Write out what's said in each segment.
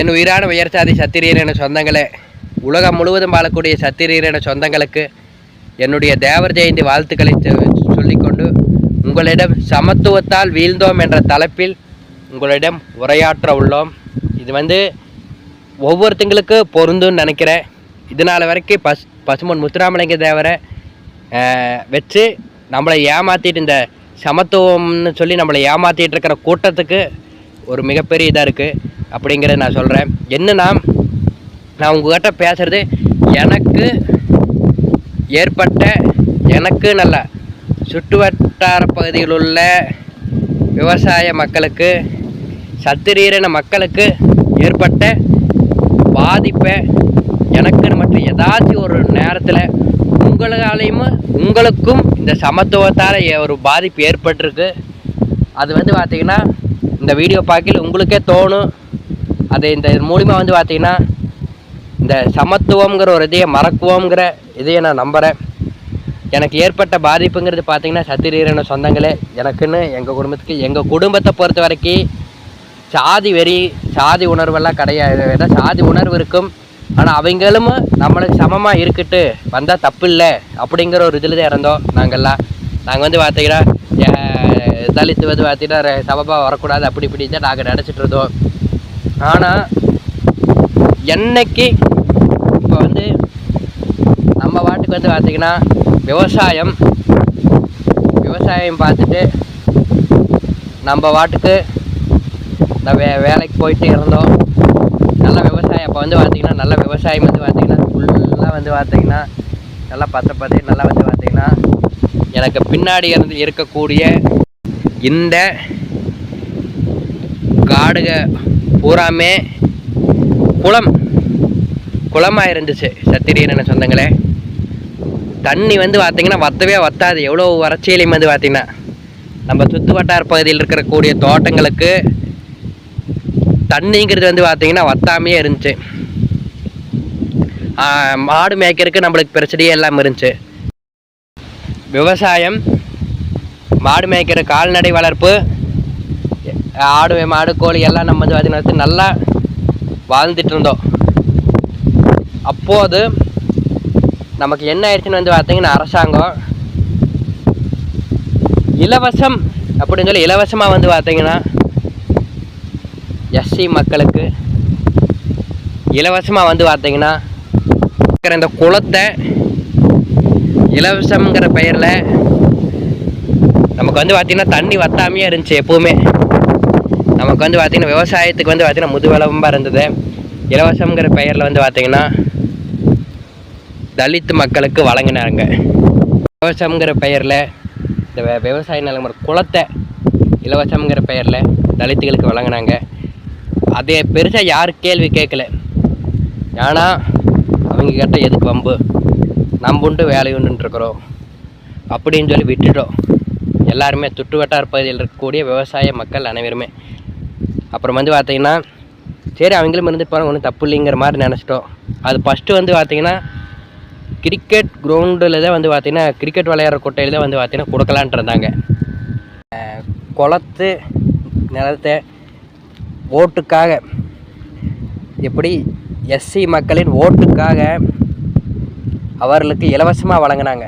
என் உயிரான உயர்சாதி சத்திரியரின சொந்தங்களே உலகம் முழுவதும் வாழக்கூடிய சத்திரியரின சொந்தங்களுக்கு என்னுடைய தேவர் ஜெயந்தி வாழ்த்துக்களை சொல்லிக்கொண்டு உங்களிடம் சமத்துவத்தால் வீழ்ந்தோம் என்ற தலைப்பில் உங்களிடம் உரையாற்ற உள்ளோம். இது வந்து ஒவ்வொருத்தங்களுக்கு பொருந்தும்னு நினைக்கிறேன். இதனால் வரைக்கும் பஸ் பசுமன் முத்துராமலிங்க தேவரை வச்சு நம்மளை ஏமாற்றிட்டு இந்த சமத்துவம்னு சொல்லி நம்மளை ஏமாற்றிட்டு இருக்கிற கூட்டத்துக்கு ஒரு மிகப்பெரிய இதாக இருக்குது அப்படிங்கிறத நான் சொல்கிறேன் என்னென்னா நான் உங்கள்கிட்ட பேசுகிறது எனக்கு ஏற்பட்ட எனக்கு நல்ல சுற்றுவட்டார பகுதியில் உள்ள விவசாய மக்களுக்கு சத்திரீரன மக்களுக்கு ஏற்பட்ட பாதிப்பை எனக்குன்னு மட்டும் ஏதாச்சும் ஒரு நேரத்தில் உங்களாலையும் உங்களுக்கும் இந்த சமத்துவத்தால் ஏ- ஒரு பாதிப்பு ஏற்பட்டிருக்கு. அது வந்து பார்த்திங்கன்னா இந்த வீடியோ பார்க்கல உங்களுக்கே தோணும். அது இந்த மூலிமா வந்து பார்த்தீங்கன்னா இந்த சமத்துவங்கிற ஒரு இதையை மறக்குவோங்கிற இதையை நான் நம்புகிறேன் எனக்கு ஏற்பட்ட பாதிப்புங்கிறது பார்த்தீங்கன்னா சத்திரீரன சொந்தங்களே. எனக்குன்னு எங்கள் குடும்பத்துக்கு எங்கள் குடும்பத்தை பொறுத்த வரைக்கும் சாதி வெறி சாதி உணர்வெல்லாம் கிடையாது. ஏதோ சாதி உணர்வு இருக்கும். ஆனால் அவங்களும் நம்மளுக்கு சமமாக இருக்கட்டு வந்தால் தப்பு இல்லை அப்படிங்கிற ஒரு இதில் தான் இருந்தோம் நாங்கள்லாம் நாங்கள் வந்து பார்த்தீங்கன்னா தலித்து வந்து பார்த்தீங்கன்னா சமமாக வரக்கூடாது அப்படி இப்படி தான் நாங்கள் நினச்சிட்டு இருந்தோம். ஆனால் என்னைக்கு இப்போ வந்து நம்ம வாட்டுக்கு வந்து பார்த்திங்கன்னா விவசாயம் விவசாயம் பார்த்துட்டு நம்ம வாட்டுக்கு இந்த வே வேலைக்கு போயிட்டு இருந்தோம். நல்ல விவசாயம் அப்போ வந்து பார்த்திங்கன்னா நல்ல விவசாயம் வந்து பார்த்திங்கன்னா ஃபுல்லாக வந்து பார்த்திங்கன்னா நல்லா பச்சை பதவி நல்லா வந்து பார்த்திங்கன்னா எனக்கு பின்னாடி இருந்து இருக்கக்கூடிய இந்த காடுக பூராமே குளம். குளமாக இருந்துச்சு. சத்திரியன சொந்தங்களே. தண்ணி வந்து பார்த்தீங்கன்னா வத்தவே வத்தாது. எவ்வளோ வறட்சியிலையும் வந்து பார்த்திங்கன்னா நம்ம சுற்று வட்டார பகுதியில் இருக்கக்கூடிய தோட்டங்களுக்கு தண்ணிங்கிறது வந்து பார்த்திங்கன்னா வத்தாமையே இருந்துச்சு. மாடு மேய்க்கிறதுக்கு நம்மளுக்கு பிரச்சனையே இல்லாமல் இருந்துச்சு. விவசாயம் மாடு மேய்க்கிற கால்நடை வளர்ப்பு ஆடு மாடு கோழி எல்லாம் நம்ம வந்து பார்த்தீங்கன்னா நல்லா வாழ்ந்துட்டு இருந்தோம். அப்போது நமக்கு என்ன ஆயிடுச்சுன்னு வந்து பார்த்தீங்கன்னா அரசாங்கம் இலவசம் அப்படின்னு சொல்லி இலவசமாக வந்து பார்த்தீங்கன்னா எஸ்சி மக்களுக்கு இலவசமாக வந்து பார்த்தீங்கன்னா இருக்கிற இந்த குளத்தை இலவசங்கிற பெயரில் நமக்கு வந்து பார்த்திங்கன்னா தண்ணி வத்தாமையே இருந்துச்சு எப்போவுமே. நமக்கு வந்து பார்த்திங்கன்னா விவசாயத்துக்கு வந்து பார்த்திங்கன்னா முதுவளம்பாக இருந்தது. இலவசங்கிற பெயரில் வந்து பார்த்திங்கன்னா தலித் மக்களுக்கு வழங்கினாங்க. இலவசங்கிற பெயரில் இந்த விவசாய நிலம் குளத்தை இலவசங்கிற பெயரில் தலித்துகளுக்கு வழங்கினாங்க. அதே பெருசாக யாரும் கேள்வி கேட்கல. ஏன்னா அவங்க கிட்ட எதுக்கு வம்பு? நம்ம உண்டு வேலை உண்டுன்னு அப்படின்னு சொல்லி விட்டுட்டோம். எல்லாருமே சுற்று வட்டார பகுதியில் இருக்கக்கூடிய விவசாய மக்கள் அனைவருமே. அப்புறம் வந்து பார்த்தீங்கன்னா சரி அவங்களும் இருந்துட்டு போகிறாங்க ஒன்றும் தப்பு இல்லைங்கிற மாதிரி நினச்சிட்டோம். அது ஃபஸ்ட்டு வந்து பார்த்தீங்கன்னா கிரிக்கெட் கிரவுண்டில் தான் வந்து பார்த்தீங்கன்னா கிரிக்கெட் விளையாடுற கொட்டையில் தான் வந்து பார்த்தீங்கன்னா கொடுக்கலான்ட்டு இருந்தாங்க. குளத்து நிலத்தை ஓட்டுக்காக எப்படி எஸ்சி மக்களின் ஓட்டுக்காக அவர்களுக்கு இலவசமாக வழங்கினாங்க.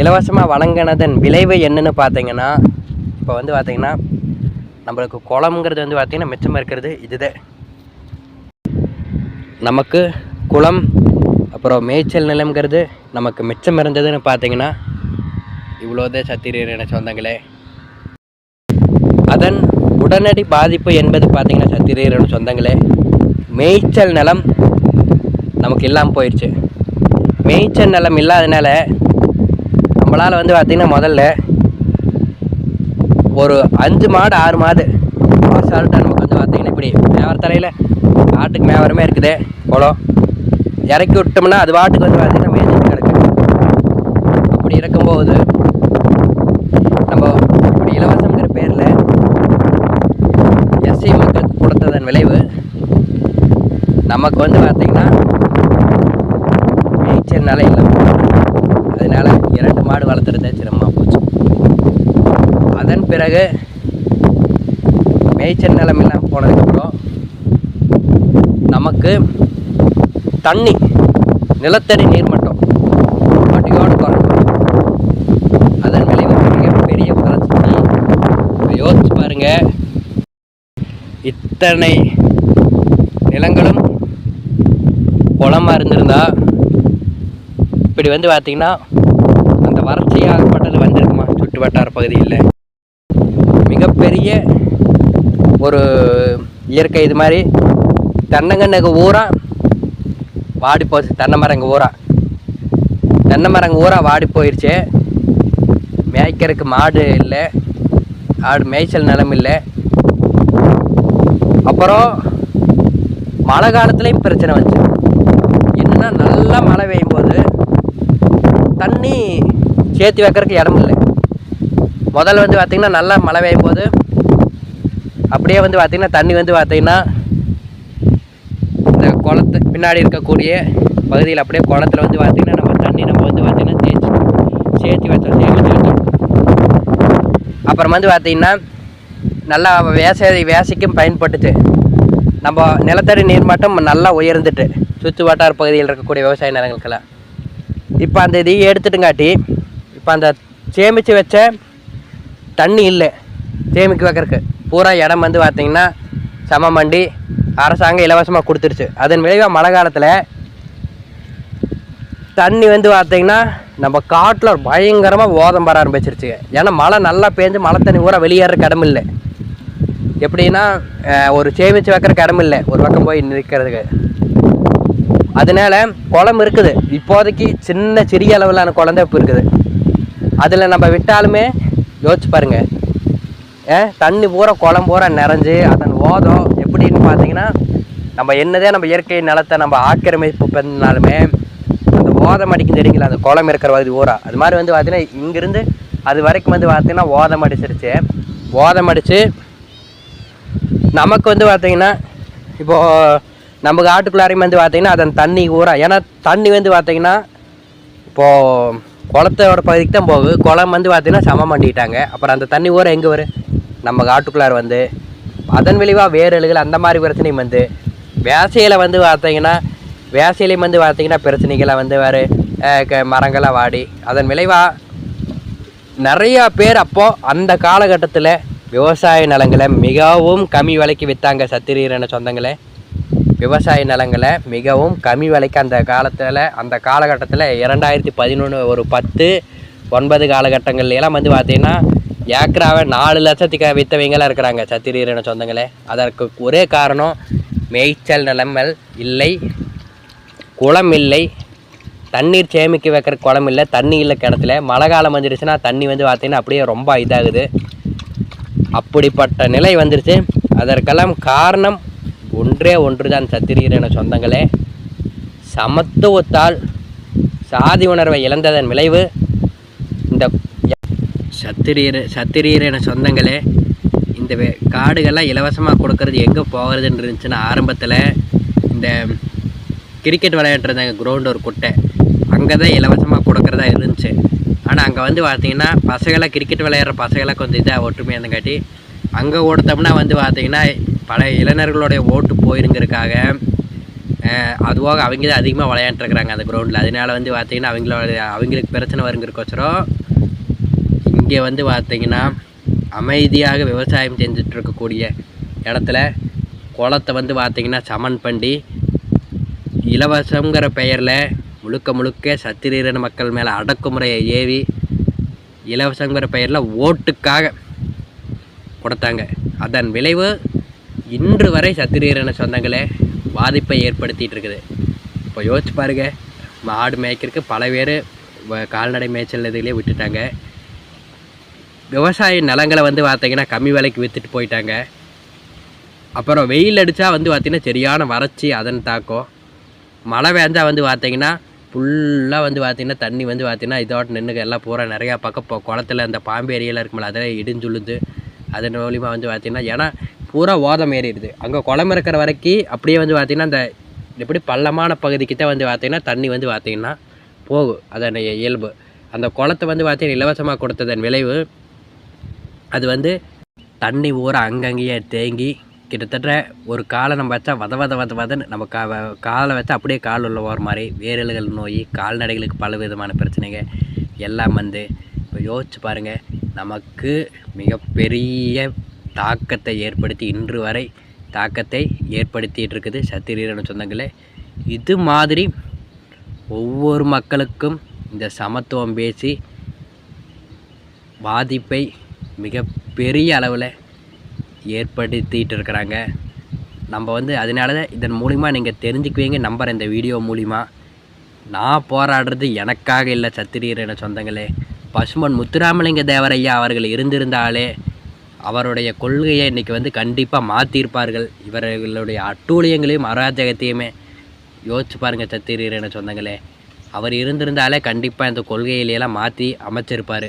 இலவசமாக வழங்கினதன் விளைவு என்னன்னு பார்த்தீங்கன்னா இப்போ வந்து பார்த்தீங்கன்னா நம்மளுக்கு குளம்ங்கிறது வந்து பார்த்திங்கன்னா மிச்சமாக இருக்கிறது இதுதான். நமக்கு குளம் அப்புறம் மேய்ச்சல் நிலம்ங்கிறது நமக்கு மிச்சம் இருந்ததுன்னு பார்த்தீங்கன்னா இவ்வளோதான் என சொந்தங்களே. அதன் உடனடி பாதிப்பு என்பது பார்த்தீங்கன்னா சத்திரியன சொந்தங்களே. மேய்ச்சல் நிலம் நமக்கு இல்லாமல் போயிடுச்சு மேய்ச்சல் நிலம் இல்லாதனால நம்மளால் வந்து பார்த்திங்கன்னா முதல்ல ஒரு அஞ்சு மாடு ஆறு மாடு. அசால்ட்டாக நம்ம வந்து பார்த்தீங்கன்னா இப்படி மேவர தலையில் ஆட்டுக்கு மேவரமே இருக்குது. குளம் இறக்கி விட்டோம்னா அது பாட்டுக்கு வந்து பார்த்தீங்கன்னா மேய்ச்சிட்டு கிடக்கு. அப்படி இருக்கும்போது நம்ம இப்படி இலவசங்கிற பேரில் எஸ்சி மக்களுக்கு கொடுத்ததன் விளைவு நமக்கு வந்து பார்த்திங்கன்னா மேய்ச்சல்னால இல்லை. அதனால் இரண்டு மாடு வளர்த்துறதே சிரமமாக போச்சு. அதன் பிறகு மேய்ச்சல் நிலமெல்லாம் போனதுக்கப்புறம் நமக்கு தண்ணி நிலத்தடி நீர்மட்டம் அடியோடு குறையும். அதன் விளைவு மிகப்பெரிய வளர்ச்சி யோசிச்சு பாருங்க. இத்தனை நிலங்களும் குளமாக இருந்திருந்தா இப்படி வந்து பார்த்திங்கன்னா அந்த வறட்சியாகப்பட்டது வந்திருக்குமா? சுற்று வட்டார பகுதியில். பெரிய ஒரு இயற்கை இது மாதிரி. தென்னங்கன்னுக்கு ஊரா வாடி போச்சு. தென்னை மரங்க ஊரா தென்னை மரங்க ஊரா வாடி போயிடுச்சு மேய்க்கிறதுக்கு மாடு இல்லை. ஆடு மேய்ச்சல் நிலம் இல்லை. அப்புறம் மழை காலத்துலேயும் பிரச்சனை வந்துச்சு. என்னன்னா நல்லா மழை பெய்யும் போது தண்ணி சேர்த்து வைக்கிறதுக்கு இடம் இல்லை முதல்ல வந்து பார்த்திங்கன்னா நல்லா மழை பெய்யும் போது அப்படியே வந்து பார்த்திங்கன்னா தண்ணி வந்து பார்த்திங்கன்னா இந்த குளத்து பின்னாடி இருக்கக்கூடிய பகுதியில் அப்படியே குளத்துல வந்து பார்த்திங்கன்னா நம்ம தண்ணி நம்ம வந்து பார்த்திங்கன்னா தேய்ச்சி சேர்த்து வச்சோம் சேமித்து வச்சோம் அப்புறம் வந்து பார்த்திங்கன்னா நல்லா வேச வேசைக்கும் பயன்பட்டுச்சு. நம்ம நிலத்தடி நீர் நீர்மட்டம் நல்லா உயர்ந்துட்டு சுற்று வட்டார பகுதியில் இருக்கக்கூடிய விவசாய நிலங்களுக்கெல்லாம். இப்போ அந்த இதையும் எடுத்துட்டுங்காட்டி இப்போ அந்த சேமித்து வச்ச தண்ணி இல்லை சேமிக்க வைக்கிறதுக்கு. பூரா இடம் வந்து பார்த்திங்கன்னா சமமண்டி அரசாங்கம் இலவசமாக கொடுத்துருச்சு அதன் விளைவாக மழை காலத்தில் தண்ணி வந்து பார்த்திங்கன்னா நம்ம காட்டில் பயங்கரமாக ஓதம் வர ஆரம்பிச்சிருச்சு. ஏன்னா மழை நல்லா பேஞ்சு மழை தண்ணி ஊரா வெளியேற இடம் இல்லை. எப்படின்னா ஒரு சேமித்து வைக்கிற இடம் இல்லை. ஒரு பக்கம் போய் நிற்கிறதுக்கு அதனால குளம் இருக்குது. இப்போதைக்கு சின்ன சிறிய அளவிலான குழந்தை இப்போ இருக்குது. அதில் நம்ம விட்டாலுமே யோசிச்சு பாருங்கள் தண்ணி பூரா குளம் பூரா நிறைஞ்சு அதன் ஓதம் எப்படின்னு பார்த்தீங்கன்னா நம்ம என்னதே நம்ம இயற்கை நிலத்தை நம்ம ஆக்கிரமிப்பு பண்ணாலுமே அந்த ஓதம் அடிக்கும் தெரியுங்களா அந்த குளம் இருக்கிற மாதிரி ஊரா அது மாதிரி வந்து பார்த்தீங்கன்னா இங்கிருந்து அது வரைக்கும் வந்து பார்த்தீங்கன்னா ஓதம் அடிச்சிருச்சு. ஓதம் அடித்து நமக்கு வந்து பார்த்திங்கன்னா இப்போது நம்ம காட்டுக்குள்ளாரையும் வந்து பார்த்திங்கன்னா அதன் தண்ணி ஊரா ஏன்னா தண்ணி வந்து பார்த்திங்கன்னா இப்போது குளத்தோட பகுதிக்கு தான் போகுது. குளம் வந்து பார்த்தீங்கன்னா சமம் பண்ணிட்டாங்க. அப்புறம் அந்த தண்ணி ஊரை எங்கே வரும்? நம்ம காட்டுக்குள்ளார் வந்து அதன் விளைவாக வேறு வேரலுகள் அந்த மாதிரி பிரச்சனையும் வந்து வேசையில் வந்து பார்த்தீங்கன்னா வேசையிலையும் வந்து பார்த்தீங்கன்னா பிரச்சனைகளை வந்து வேறு மரங்களாக வாடி. அதன் விளைவாக நிறையா பேர் அப்போது அந்த காலகட்டத்தில் விவசாய நிலங்களை மிகவும் கம்மி விலைக்கு விற்றாங்க சத்திரீரன சொந்தங்களே. விவசாய நிலங்களை மிகவும் கம்மி விலைக்கு அந்த காலத்தில் அந்த காலகட்டத்தில் இரண்டாயிரத்தி பதினொன்று ஒரு பத்து ஒன்பது காலகட்டங்கள்லாம் வந்து பார்த்திங்கன்னா ஏக்கராவை நாலு லட்சத்துக்கு விற்றவங்களாம் இருக்கிறாங்க சத்திரீரன சொந்தங்களே. அதற்கு ஒரே காரணம் மேய்ச்சல் நிலைமல் இல்லை குளம் இல்லை தண்ணீர் சேமிக்க வைக்கிற குளம் இல்லை தண்ணி இல்லை கிணத்துல. மழை காலம் வந்துருச்சுன்னா தண்ணி வந்து பார்த்தீங்கன்னா அப்படியே ரொம்ப இதாகுது. அப்படிப்பட்ட நிலை வந்துருச்சு. அதற்கெல்லாம் காரணம் ஒன்றே ஒன்று தான் சத்திரீரன சொந்தங்களே. சமத்துவத்தால் சாதி உணர்வை இழந்ததன் விளைவு இந்த சத்திரியர் சத்திரீரன சொந்தங்களே இந்த வே- காடுகள்லாம் இலவசமாக கொடுக்கறது எங்கே போகிறதுன்னு இருந்துச்சுன்னா ஆரம்பத்தில் இந்த கிரிக்கெட் விளையாட்டுருந்தாங்க க்ரௌண்ட் ஒரு குட்டை. அங்கே தான் இலவசமாக கொடுக்குறதா இருந்துச்சு. ஆனால் அங்கே வந்து பார்த்தீங்கன்னா பசங்களாம் கிரிக்கெட் விளையாடுற பசங்களாம் கொஞ்சம் இதாக ஒற்றுமையாக இருந்தங்காட்டி அங்கே கொடுத்தோம்னா வந்து பார்த்தீங்கன்னா பல இளைஞர்களுடைய ஓட்டு போயிருங்கிறதுக்காக அதுவாக அவங்க தான் அதிகமாக விளையாண்டுருக்குறாங்க அந்த கிரவுண்டில் அதனால வந்து பார்த்திங்கன்னா அவங்களோட அவங்களுக்கு பிரச்சனை வருங்கிறக்கோசரம் இங்கே வந்து பார்த்தீங்கன்னா அமைதியாக விவசாயம் செஞ்சுட்டு இருக்கக்கூடிய இடத்துல குளத்தை வந்து பார்த்தீங்கன்னா சமன் பண்ணி இலவசங்கிற பெயரில் முழுக்க முழுக்க சத்திரீரன மக்கள் மேலே அடக்குமுறையை ஏவி இலவசங்கிற பெயரில் ஓட்டுக்காக கொடுத்தாங்க. அதன் விளைவு இன்று வரை சத்திரீரன சொந்தங்களே பாதிப்பை ஏற்படுத்திகிட்டு இருக்குது இப்போ யோசிச்சு பாருங்க மாடு மேய்க்கிறதுக்கு பல பேர் கால்நடை மேய்ச்சல் இதுலேயே விட்டுட்டாங்க. விவசாய நிலங்களை வந்து பார்த்தீங்கன்னா கம்மி விலைக்கு விற்றுட்டு போயிட்டாங்க. அப்புறம் வெயில் அடித்தா வந்து பார்த்திங்கன்னா சரியான வறட்சி அதன் தாக்கம். மழை வேஞ்சால் வந்து பார்த்தீங்கன்னா ஃபுல்லாக வந்து பார்த்திங்கன்னா தண்ணி வந்து பார்த்திங்கன்னா இதோட நின்று எல்லாம் பூரா நிறையா பக்கம் இப்போ குளத்துல அந்த பாம்பு ஏரியெல்லாம் இருக்குமில்ல அதெல்லாம் இடிஞ்சுழுது அதன் மூலிமா வந்து பார்த்திங்கன்னா ஏன்னா பூரா ஓதம் ஏறிடுது. அங்கே குளம் இருக்கிற வரைக்கும் அப்படியே வந்து பார்த்திங்கன்னா அந்த இப்படி பள்ளமான பகுதிக்கிட்ட வந்து பார்த்திங்கன்னா தண்ணி வந்து பார்த்திங்கன்னா போகும். அதன் இயல்பு. அந்த குளத்தை வந்து பார்த்திங்கன்னா இலவசமாக கொடுத்ததன் விளைவு அது வந்து தண்ணி ஊற அங்கங்கேயே தேங்கி கிட்டத்தட்ட ஒரு காலை நம்ம வச்சா வத வத வத வதன்னு நம்ம கா வ- காலை வச்சா அப்படியே கால் உள்ள போகிற மாதிரி வேரல்கள் நோய் கால்நடைகளுக்கு பல விதமான பிரச்சனைகள் எல்லாம் வந்து இப்போ யோசிச்சு பாருங்கள் நமக்கு மிகப்பெரிய தாக்கத்தை ஏற்படுத்தி இன்று வரை தாக்கத்தை ஏற்படுத்திகிட்டு இருக்குது சத்திரீரன் சொந்தங்களே. இது மாதிரி ஒவ்வொரு மக்களுக்கும் இந்த சமத்துவம் பேசி பாதிப்பை மிக பெரிய அளவில் ஏற்படுத்திகிட்டு இருக்கிறாங்க நம்ம வந்து அதனால தான் இதன் மூலிமா நீங்கள் தெரிஞ்சுக்குவீங்க நம்பர் இந்த வீடியோ மூலிமா நான் போராடுறது எனக்காக இல்லை சத்திரியரின சொந்தங்களே. பசுமன் முத்துராமலிங்க தேவரையா அவர்கள் இருந்திருந்தாலே அவருடைய கொள்கையை இன்றைக்கி வந்து கண்டிப்பாக மாற்றியிருப்பார்கள் இவர்களுடைய அட்டூழியங்களையும் அராஜகத்தையுமே யோசிச்சு பாருங்கள் சத்திரியரின சொந்தங்களே. அவர் இருந்திருந்தாலே கண்டிப்பாக இந்த கொள்கையிலையெல்லாம் மாற்றி அமைச்சிருப்பார்.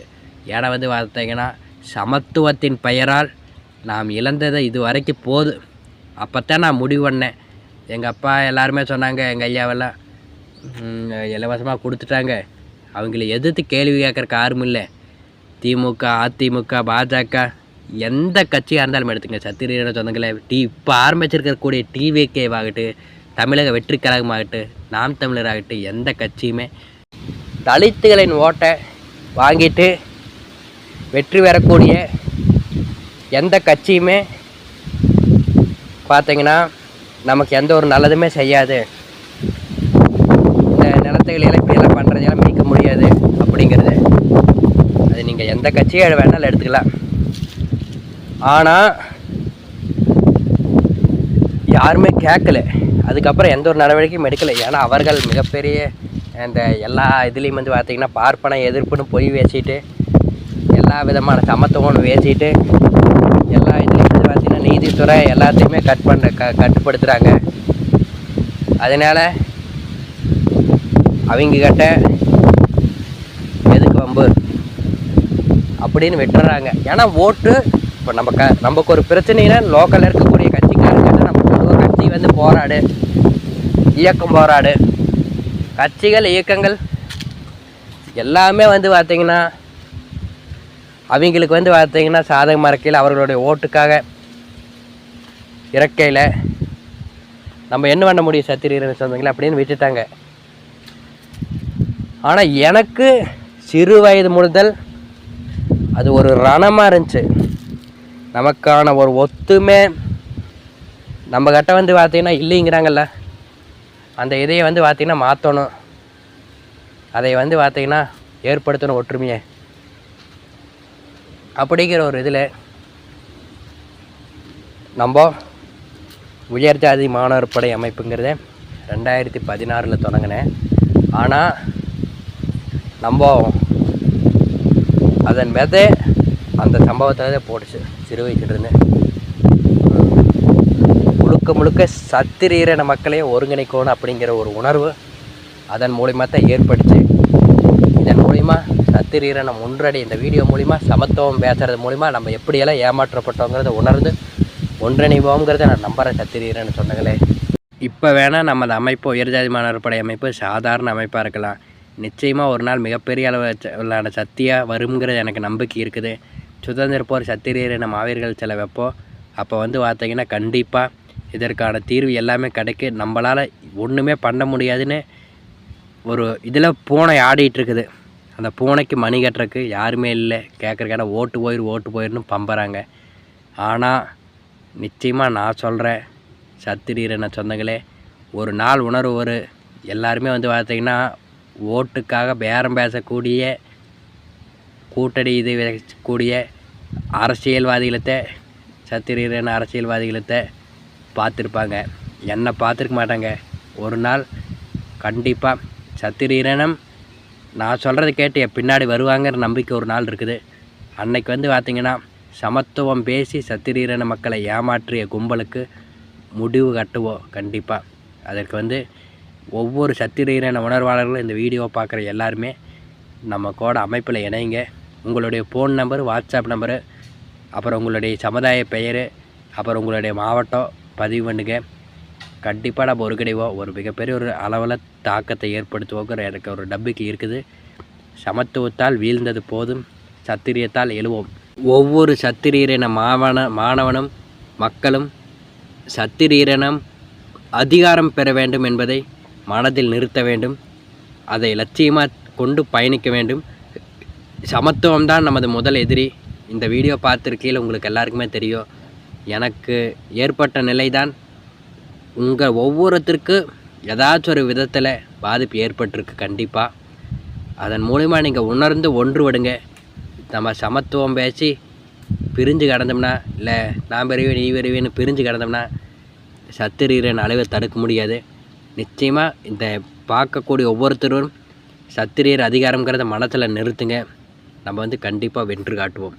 ஏன்னா வந்து பார்த்தீங்கன்னா சமத்துவத்தின் பெயரால் நாம் இழந்ததை இது வரைக்கும் போதும் அப்போத்தான் நான் முடிவு பண்ணேன். எங்கள் அப்பா எல்லாருமே சொன்னாங்க எங்கள் ஐயாவெல்லாம் இலவசமாக கொடுத்துட்டாங்க. அவங்கள எதிர்த்து கேள்வி கேட்குறக்கு ஆர்வம் இல்லை. திமுக அதிமுக பாஜக எந்த கட்சியாக இருந்தாலும் எடுத்துங்க சத்திரியன சொந்தங்களே டி இப்போ ஆரம்பிச்சிருக்கக்கூடிய டிவிகேவாகட்டும் தமிழக வெற்றி கழகமாகட்டும் நாம் தமிழர் எந்த கட்சியுமே தலித்துகளின் ஓட்டை வாங்கிட்டு வெற்றி பெறக்கூடிய எந்த கட்சியுமே பார்த்தீங்கன்னா நமக்கு எந்த ஒரு நல்லதுமே செய்யாது. இந்த நிலத்துகள் எல்லாம் பண்ணுறதெல்லாம் மீட்க முடியாது அப்படிங்கிறது. அது நீங்கள் எந்த கட்சியை வேணாலும் எடுத்துக்கலாம். ஆனால் யாருமே கேட்கல. அதுக்கப்புறம் எந்த ஒரு நடவடிக்கையும் எடுக்கலை. ஏன்னா அவர்கள் மிகப்பெரிய அந்த எல்லா இதுலேயும் வந்து பார்த்திங்கன்னா பார்ப்பன எதிர்ப்புன்னு பொய் பேசிட்டு எல்லா விதமான சமத்துவம்னு பேசிட்டு எல்லா இதுலேயும் வந்து பார்த்திங்கன்னா நீதித்துறை எல்லாத்தையுமே கட் பண்ண க கட்டுப்படுத்துகிறாங்க அதனால அவங்க கிட்ட எதுக்கு வம்பு? அப்படின்னு விட்டுறாங்க. ஏன்னா ஓட்டு இப்போ நம்ம க நமக்கு ஒரு பிரச்சனைனா லோக்கலில் இருக்கக்கூடிய கட்சிக்காரங்கிட்ட நம்ம ஒரு கட்சி வந்து போராடு இயக்கம் போராடு. கட்சிகள் இயக்கங்கள் எல்லாமே வந்து பார்த்திங்கன்னா அவங்களுக்கு வந்து பார்த்தீங்கன்னா சாதகமாக இருக்கையில் அவர்களுடைய ஓட்டுக்காக இறக்கையில் நம்ம என்ன பண்ண முடியும் சத்திரீரன் சொந்தங்களே அப்படின்னு விட்டுட்டாங்க. ஆனால் எனக்கு சிறு வயது முதல் அது ஒரு ரணமாக இருந்துச்சு. நமக்கான ஒரு ஒத்துமை நம்ம கிட்ட வந்து பார்த்திங்கன்னா இல்லைங்கிறாங்கல்ல. அந்த இதையை வந்து பார்த்திங்கன்னா மாற்றணும் அதை வந்து பார்த்திங்கன்னா ஏற்படுத்தணும் ஒற்றுமையை. அப்படிங்கிற ஒரு இதில் நம்ம உயர் ஜாதி மாணவர் படை அமைப்புங்கிறத ரெண்டாயிரத்தி பதினாறில் தொடங்கினேன். ஆனால் நம்ம அதன் விதை அந்த சம்பவத்தில் தான் போட்டுச்சு. சிறு வயசுலேருந்து முழுக்க முழுக்க சத்திரீரன மக்களையும் ஒருங்கிணைக்கணும் அப்படிங்கிற ஒரு உணர்வு அதன் மூலிமா தான் ஏற்பட்டுச்சு இதன் மூலிமா சத்திரீரனம் ஒன்றடி இந்த வீடியோ மூலிமா சமத்துவம் பேசுறது மூலிமா நம்ம எப்படியெல்லாம் ஏமாற்றப்பட்டோங்கிறத உணர்ந்து ஒன்றிணைவோங்கிறத நான் நம்புகிறேன் சத்திரீரன் சொன்னங்களே. இப்போ வேணால் நம்ம அமைப்பு உயர்ஜாதி மாணவர் படை அமைப்பு சாதாரண அமைப்பாக இருக்கலாம். நிச்சயமாக ஒரு நாள் மிகப்பெரிய அளவிலான சக்தியாக வருங்கிறது எனக்கு நம்பிக்கை இருக்குது. சுதந்திர போர் சத்திரியரின மாவீர்கள் சில வைப்போம். அப்போ வந்து பார்த்தீங்கன்னா கண்டிப்பாக இதற்கான தீர்வு எல்லாமே கிடைக்கு. நம்மளால் ஒன்றுமே பண்ண முடியாதுன்னு ஒரு இதில் பூனை ஆடிட்டுருக்குது அந்த பூனைக்கு மணி கட்டுறக்கு யாருமே இல்லை. கேட்குறக்கான ஓட்டு போயிரு ஓட்டு போயிருன்னு பம்புறாங்க. ஆனால் நிச்சயமாக நான் சொல்கிறேன் சத்திரீரன சொந்தங்களே ஒரு நாள் உணர்வு ஒரு எல்லாருமே வந்து பார்த்தீங்கன்னா ஓட்டுக்காக பேரம் பேசக்கூடிய கூட்டணி இது வைக்கக்கூடிய அரசியல்வாதிகளத்தை சத்திரீரன அரசியல்வாதிகளத்தை பார்த்துருப்பாங்க. என்னை பார்த்துருக்க மாட்டாங்க. ஒரு நாள் கண்டிப்பாக சத்திரீரனம் நான் சொல்கிறத கேட்டு என் பின்னாடி வருவாங்கிற நம்பிக்கை ஒரு நாள் இருக்குது. அன்னைக்கு வந்து பார்த்திங்கன்னா சமத்துவம் பேசி சத்திரீரன மக்களை ஏமாற்றிய கும்பலுக்கு முடிவு கட்டுவோம் கண்டிப்பாக அதற்கு வந்து ஒவ்வொரு சத்திரீரன உணர்வாளர்களும் இந்த வீடியோ பார்க்குற எல்லாருமே நம்ம கூட அமைப்பில் இணைங்க. உங்களுடைய ஃபோன் நம்பர் வாட்ஸ்அப் நம்பரு அப்புறம் உங்களுடைய சமுதாய பெயர் அப்புறம் உங்களுடைய மாவட்டம் பதிவு பண்ணுங்கள் கண்டிப்பாக நம்ம ஒருங்கிணைவோம். ஒரு மிகப்பெரிய ஒரு அளவில் தாக்கத்தை ஏற்படுத்துவோங்கிற எனக்கு ஒரு நம்பிக்கை இருக்குது. சமத்துவத்தால் வீழ்ந்தது போதும். சத்திரியத்தால் எழுவோம். ஒவ்வொரு சத்திரியரின மாவன மாணவனும் மக்களும் சத்திரியரினம் அதிகாரம் பெற வேண்டும் என்பதை மனதில் நிறுத்த வேண்டும். அதை லட்சியமாக கொண்டு பயணிக்க வேண்டும். சமத்துவம் தான் நமது முதல் எதிரி. இந்த வீடியோ பார்த்துருக்கையில் உங்களுக்கு எல்லாருக்குமே தெரியும். எனக்கு ஏற்பட்ட நிலை தான் உங்கள் ஒவ்வொருத்தருக்கு ஏதாச்சும் ஒரு விதத்தில் பாதிப்பு ஏற்பட்டிருக்கு கண்டிப்பாக அதன் மூலிமா நீங்கள் உணர்ந்து ஒன்றுவிடுங்க நம்ம சமத்துவம் பேசி பிரிஞ்சு கிடந்தோம்னா இல்லை நான் பெரியவே நீ பெரியவேன்னு பிரிஞ்சு கிடந்தோம்னா சத்திரீரன் அளவை தடுக்க முடியாது. நிச்சயமாக இந்த பார்க்கக்கூடிய ஒவ்வொருத்தரும் சத்திரியர் அதிகாரங்கிறத மனத்தில் நிறுத்துங்க. நம்ம வந்து கண்டிப்பாக வென்று காட்டுவோம்.